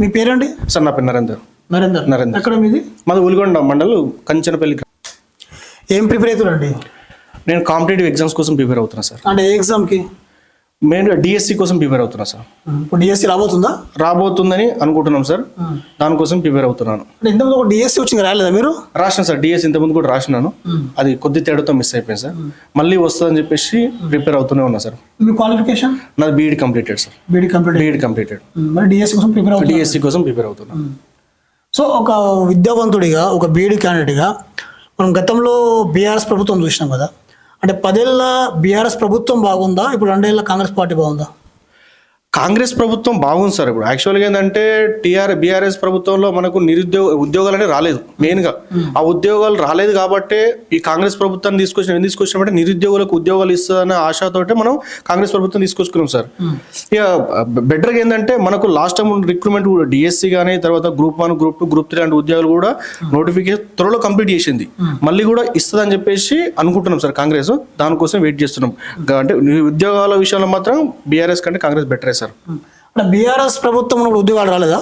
మీ పేరండి సార్ నా పేరు నరేందర్. నరేందర్. నరేందర్. ఎక్కడ మీది? మాది ఉలిగొండ మండల్ కంచనపల్లి ఏం ప్రిపేర్ అవుతారండి నేను కాంపిటేటివ్ ఎగ్జామ్స్ కోసం ప్రిపేర్ అవుతున్నా సార్. అంటే ఏ ఎగ్జామ్కి? మెయిన్ డిఎస్సి కోసం ప్రిపేర్ అవుతున్నా సార్. ఇప్పుడు డిఎస్సి రాబోతుందా? రాబోతుందని అనుకుంటున్నాం సార్. దానికోసం ప్రిపేర్ అవుతున్నాను. ఇంతకుముందు ఒక డిఎస్సి వచ్చింది రాలేదా మీరు? రాసిన సార్ డిఎస్ ఇంతకుముందు కూడా రాసినాను. అది కొద్ది తేడాతో మిస్ అయిపోయింది సార్. మళ్ళీ వస్తుందని చెప్పేసి ప్రిపేర్ అవుతూనే ఉన్నా సార్. మీ క్వాలిఫికేషన్ నాది BEd completed sir. BD complete BEd completed మరి డిఎస్సి కోసం ప్రిపేర్ అవుతుంది డిఎస్సి కోసం ప్రిపేర్ అవుతున్నా సో ఒక విద్యావంతుడిగా ఒక బీఈడి క్యాండిడేట్గా మనం గతంలో బీఆర్ఎస్ ప్రభుత్వం చూసినాం కదా. అంటే పదేళ్ళ బీఆర్ఎస్ ప్రభుత్వం బాగుందా? ఇప్పుడు రెండేళ్ళ కాంగ్రెస్ పార్టీ బాగుందా? కాంగ్రెస్ ప్రభుత్వం బాగుంది సార్ ఇప్పుడు. యాక్చువల్గా ఏంటంటే టీఆర్ బీఆర్ఎస్ ప్రభుత్వంలో మనకు నిరుద్యోగ ఉద్యోగాలు అనేది రాలేదు మెయిన్గా ఆ ఉద్యోగాలు రాలేదు కాబట్టే ఈ కాంగ్రెస్ ప్రభుత్వాన్ని తీసుకొచ్చిన ఎందుకు తీసుకొచ్చినామంటే నిరుద్యోగులకు ఉద్యోగాలు ఇస్తుందనే ఆశతోటే మనం కాంగ్రెస్ ప్రభుత్వం తీసుకొచ్చుకున్నాం సార్. ఇక బెటర్గా ఏంటంటే మనకు లాస్ట్ టైం రిక్రూట్మెంట్ కూడా డిఎస్సి కానీ తర్వాత group one group two group three లాంటి ఉద్యోగాలు కూడా నోటిఫికేషన్ త్వరలో కంప్లీట్ చేసింది. మళ్ళీ కూడా ఇస్తుందని చెప్పేసి అనుకుంటున్నాం సార్ కాంగ్రెస్. దానికోసం వెయిట్ చేస్తున్నాం. అంటే ఉద్యోగాల విషయంలో మాత్రం బీఆర్ఎస్ కంటే కాంగ్రెస్ బెటరే సార్. అంటే బీఆర్ఎస్ ప్రభుత్వం ఉద్యోగాలు రాలేదా?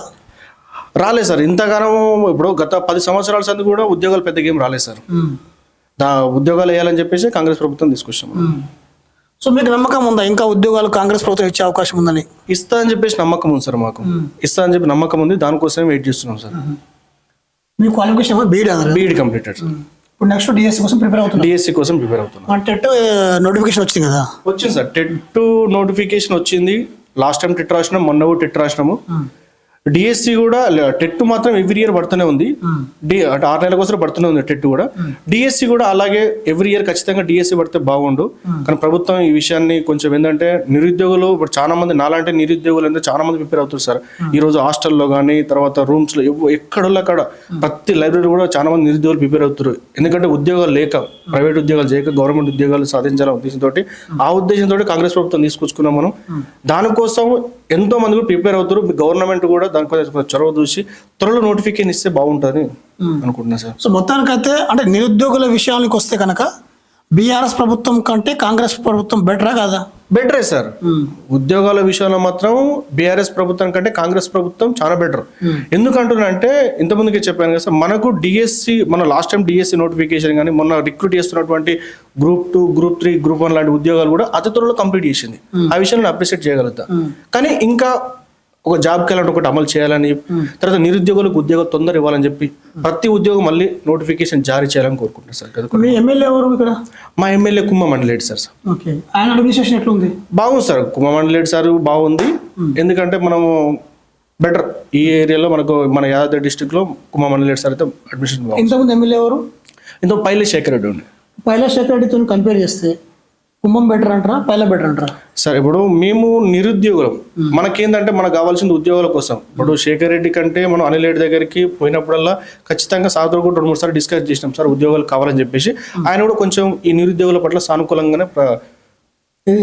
రాలేదు సార్. ఇంతగానం ఇప్పుడు గత పది సంవత్సరాల సంది కూడా ఉద్యోగాలు పెద్దగా ఏం రాలేదు సార్. దా ఉద్యోగాలు వేయాలని చెప్పేసి కాంగ్రెస్ ప్రభుత్వం తీసుకొచ్చాం. సో మీకు నమ్మకం ఉందా? ఇంకా ఉద్యోగాలు కాంగ్రెస్ ప్రభుత్వం ఇచ్చే అవకాశం ఉందని? ఇస్తా అని చెప్పేసి నమ్మకం ఉంది సార్ మాకు. ఇస్తా అని చెప్పి నమ్మకం ఉంది. దానికోసం వెయిట్ చేస్తున్నాం సార్. మీ క్వాలిఫికేషన్ అన్నారు. బీఈడి కంప్లీటెడ్ సార్ ఇప్పుడు నెక్స్ట్ డిఎస్సి కోసం ప్రిపేర్ అవుతున్నారు డిఎస్సి కోసం ప్రిపేర్ అవుతున్నాం. టెట్ నోటిఫికేషన్ వచ్చింది కదా? వచ్చింది సార్. టెట్ నోటిఫికేషన్ వచ్చింది. లాస్ట్ టైం టెట్ రాసినాం మొన్న కూడా టెట్ రాసినాము డిఎస్సి కూడా టెట్ మాత్రం ఎవ్రీ ఇయర్ పడుతూనే ఉంది. డి అంటే ఆరు నెలల కోసం పడుతూనే ఉంది టెట్ కూడా. డిఎస్సి కూడా అలాగే ఎవ్రీ ఇయర్ ఖచ్చితంగా డిఎస్సి పడితే బాగుండు. కానీ ప్రభుత్వం ఈ విషయాన్ని కొంచెం ఏంటంటే నిరుద్యోగులు ఇప్పుడు చాలా మంది నాలాంటి నిరుద్యోగులు అంటే చాలా మంది ప్రిపేర్ అవుతారు సార్. ఈ రోజు హాస్టల్లో కానీ తర్వాత రూమ్స్లో అక్కడ ప్రతి లైబ్రరీ కూడా చాలా మంది నిరుద్యోగులు ప్రిపేర్ అవుతారు ఎందుకంటే ఉద్యోగాలు లేక ప్రైవేట్ ఉద్యోగాలు చేయక గవర్నమెంట్ ఉద్యోగాలు సాధించాలనే ఉద్దేశంతో ఆ ఉద్దేశంతో కాంగ్రెస్ ప్రభుత్వం తీసుకొచ్చుకున్నాం మనం. దానికోసం ఎంతో మంది కూడా ప్రిపేర్ అవుతారు గవర్నమెంట్ కూడా దానికోసం చొరవ చూసి త్వరలో నోటిఫికేషన్ ఇస్తే బాగుంటుంది అనుకుంటున్నా సార్. సో మొత్తానికైతే అంటే నిరుద్యోగుల విషయానికి వస్తే కనుక బీఆర్ఎస్ ప్రభుత్వం కంటే కాంగ్రెస్ ప్రభుత్వం బెటరా కాదా? బెటరే సార్. ఉద్యోగాల విషయంలో మాత్రం బీఆర్ఎస్ ప్రభుత్వం కంటే కాంగ్రెస్ ప్రభుత్వం చాలా బెటర్ ఎందుకంటున్నా అంటే ఇంతకుముందుకే చెప్పాను కదా సార్ మనకు డిఎస్సి మన లాస్ట్ టైం డిఎస్సి నోటిఫికేషన్ కానీ మొన్న రిక్రూట్ చేస్తున్నటువంటి group two group three group one లాంటి ఉద్యోగాలు కూడా అతి త్వరలో కంప్లీట్ చేసింది. ఆ విషయాన్ని అప్రిషియేట్ చేయగలుగుతా. కానీ ఇంకా ఒక జాబ్ క్యాలెండర్ ఒకటి అమలు చేయాలని తర్వాత నిరుద్యోగులకు ఉద్యోగం తొందర ఇవ్వాలని చెప్పి ప్రతి ఉద్యోగం మళ్ళీ నోటిఫికేషన్ జారీ చేయాలని కోరుకుంటున్నాను సార్. మీ ఎమ్మెల్యే ఎవరు ఇక్కడ? మా ఎమ్మెల్యే కుమ్మ మండలేడు సార్ ఓకే. ఆయన అడ్మినిస్ట్రేషన్ ఎట్లుంది? బాగుంది సార్. కుమ్మమండలేడు సార్ బాగుంది. ఎందుకంటే మనము బెటర్ ఈ ఏరియాలో మనకు మన యాదాద్రి డిస్టిక్లో కుమ్మమండలేడు సార్ అయితే అడ్మిషన్ ఇంతకుముందు ఎమ్మెల్యే ఎవరు? ఇంత పైలే శేఖర్ రెడ్డి ఉండే. పైలా శేఖర్ రెడ్డితో కంపేర్ చేస్తే కుంభం బెటర్ అంటారా? పైలా బెటర్ అంటారా? సార్ ఇప్పుడు మేము నిరుద్యోగులం. మనకేందంటే మనకు కావాల్సింది ఉద్యోగాల కోసం. ఇప్పుడు శేఖర్ రెడ్డి కంటే మనం అనిల్ రెడ్డి దగ్గరికి పోయినప్పుడల్లా ఖచ్చితంగా సార్తో కూడా రెండు మూడు సార్లు డిస్కస్ చేసినాం. సార్ ఉద్యోగాలు కావాలని చెప్పేసి. ఆయన కూడా కొంచెం ఈ నిరుద్యోగుల పట్ల సానుకూలంగానే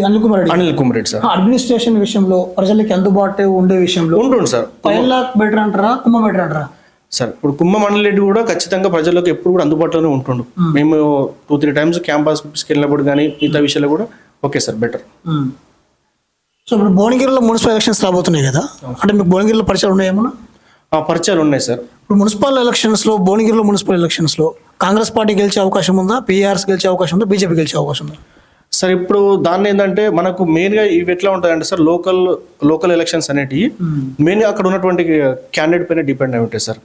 అనిల్ కుమార్ రెడ్డి? అనిల్ కుమార్ రెడ్డి సార్. అడ్మినిస్ట్రేషన్ విషయంలో ప్రజలకి అందుబాటు ఉండే విషయంలో ఉంటుండు సార్. పైలా బెటర్ అంటారా కుంభం బెటర్ అంటారా? సార్ ఇప్పుడు కుమ్మ మండలరెడ్డి కూడా ఖచ్చితంగా ప్రజలకు ఎప్పుడు కూడా అందుబాటులోనే ఉంటుండు. మేము. టూ త్రీ టైమ్స్ క్యాంపస్ వెళ్ళినప్పుడు కానీ మిగతా విషయాలు కూడా ఓకే సార్ బెటర్. సో ఇప్పుడు భువనగిరిలో మున్సిపల్ ఎలక్షన్స్ రాబోతున్నాయి కదా? అంటే మీకు భువనగిరిలో పరిచయాలు ఉన్నాయేమన్నా ఆ పరిచయాలు ఉన్నాయి సార్. ఇప్పుడు మున్సిపల్ ఎలక్షన్స్లో భువనగిరిలో మున్సిపల్ ఎలక్షన్స్లో కాంగ్రెస్ పార్టీ గెలిచే అవకాశం ఉందా? పీఆర్ఎస్ గెలిచే అవకాశం ఉందా? బీజేపీ గెలిచే అవకాశం ఉందా? సార్ ఇప్పుడు దాన్ని ఏంటంటే మనకు మెయిన్గా ఇవి ఎట్లా ఉంటాయంటే సార్ లోకల్ లోకల్ ఎలక్షన్స్ అనేటివి మెయిన్గా అక్కడ ఉన్నటువంటి క్యాండిడేట్ పైన డిపెండ్ అయి ఉంటాయి సార్.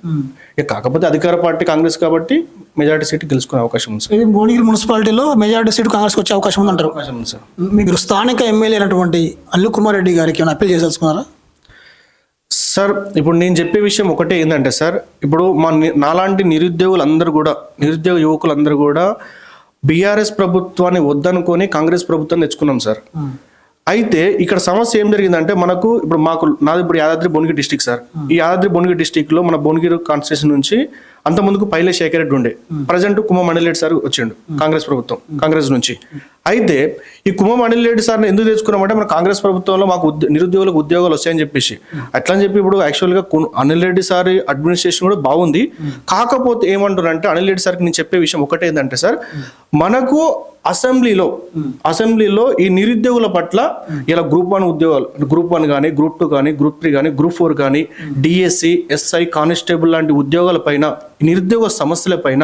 ఇక కాకపోతే అధికార పార్టీ కాంగ్రెస్ కాబట్టి మెజారిటీ సీట్ గెలుచుకునే అవకాశం ఉంది సార్. భువనగిరి మున్సిపాలిటీలో మెజారిటీ సీట్ కాంగ్రెస్ వచ్చే అవకాశం ఉందంటారు అవకాశం ఉంది సార్. మీరు స్థానిక ఎమ్మెల్యే అయినటువంటి అనిల్ కుమార్ రెడ్డి గారికి ఏమైనా అప్పీల్ చేసేసుకున్నారా సార్ ఇప్పుడు నేను చెప్పే విషయం ఒకటే ఏంటంటే సార్ ఇప్పుడు మా నాలాంటి నిరుద్యోగులు అందరూ కూడా నిరుద్యోగ యువకులందరూ కూడా బీఆర్ఎస్ ప్రభుత్వాన్ని వద్దనుకొని కాంగ్రెస్ ప్రభుత్వాన్ని తెచ్చుకున్నాం సార్. అయితే ఇక్కడ సమస్య ఏం జరిగిందంటే మనకు ఇప్పుడు మాకు నాది ఇప్పుడు యాదాద్రి భువనగిరి డిస్టిక్ సార్. ఈ యాదాద్రి భువనగిరి డిస్టిక్లో మన భువనగిరి కాన్స్టిట్యూషన్ నుంచి అంత ముందుకు పైలే శేఖర్ రెడ్డి ఉండే. ప్రజెంట్ కుమ్మ రెడ్డి సార్ వచ్చిండు కాంగ్రెస్ ప్రభుత్వం కాంగ్రెస్ నుంచి. అయితే ఈ కుమ్మ రెడ్డి సార్ని ఎందుకు తెచ్చుకున్నామంటే మన కాంగ్రెస్ ప్రభుత్వంలో మాకు నిరుద్యోగులకు ఉద్యోగాలు వస్తాయని చెప్పేసి. అట్లా అని చెప్పి ఇప్పుడు యాక్చువల్గా అనిల్ రెడ్డి సార్ అడ్మినిస్ట్రేషన్ కూడా బాగుంది. కాకపోతే ఏమంటారంటే అనిల్ రెడ్డి సార్కి నేను చెప్పే విషయం ఒకటే ఏంటంటే సార్ మనకు అసెంబ్లీలో అసెంబ్లీలో ఈ నిరుద్యోగుల పట్ల ఇలా గ్రూప్ వన్ ఉద్యోగాలు గ్రూప్ వన్ కానీ గ్రూప్ టూ కానీ గ్రూప్ త్రీ కానీ గ్రూప్ ఫోర్ కానీ డిఎస్సి ఎస్ఐ కానిస్టేబుల్ లాంటి ఉద్యోగాల పైన నిరుద్యోగ సమస్యల పైన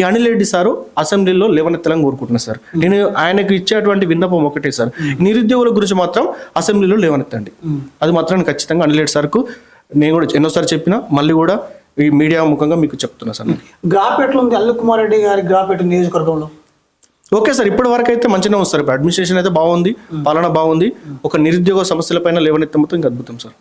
ఈ అనిల్ రెడ్డి సారు అసెంబ్లీలో లేవనెత్తలని కోరుకుంటున్నాను సార్. నేను ఆయనకు ఇచ్చేటువంటి విన్నపం ఒకటే సార్. నిరుద్యోగుల గురించి మాత్రం అసెంబ్లీలో లేవనెత్తండి. అది మాత్రం ఖచ్చితంగా అనిల్ రెడ్డి సార్కు నేను కూడా ఎన్నోసారి చెప్పినా మళ్ళీ కూడా ఈ మీడియా ముఖంగా మీకు చెప్తున్నా సార్ గ్రాఫ్ ఎట్లా ఉంది? అల్లు కుమార్ రెడ్డి గారి గ్రాఫ్ ఎట్లా నియోజకవర్గంలో? ఓకే సార్ ఇప్పటి వరకు అయితే మంచిగా ఉంది సార్. అడ్మినిస్ట్రేషన్ అయితే బాగుంది పాలన బాగుంది. ఒక నిరుద్యోగ సమస్యల పైన లేవనెత్తమతో ఇంకా అద్భుతం సార్.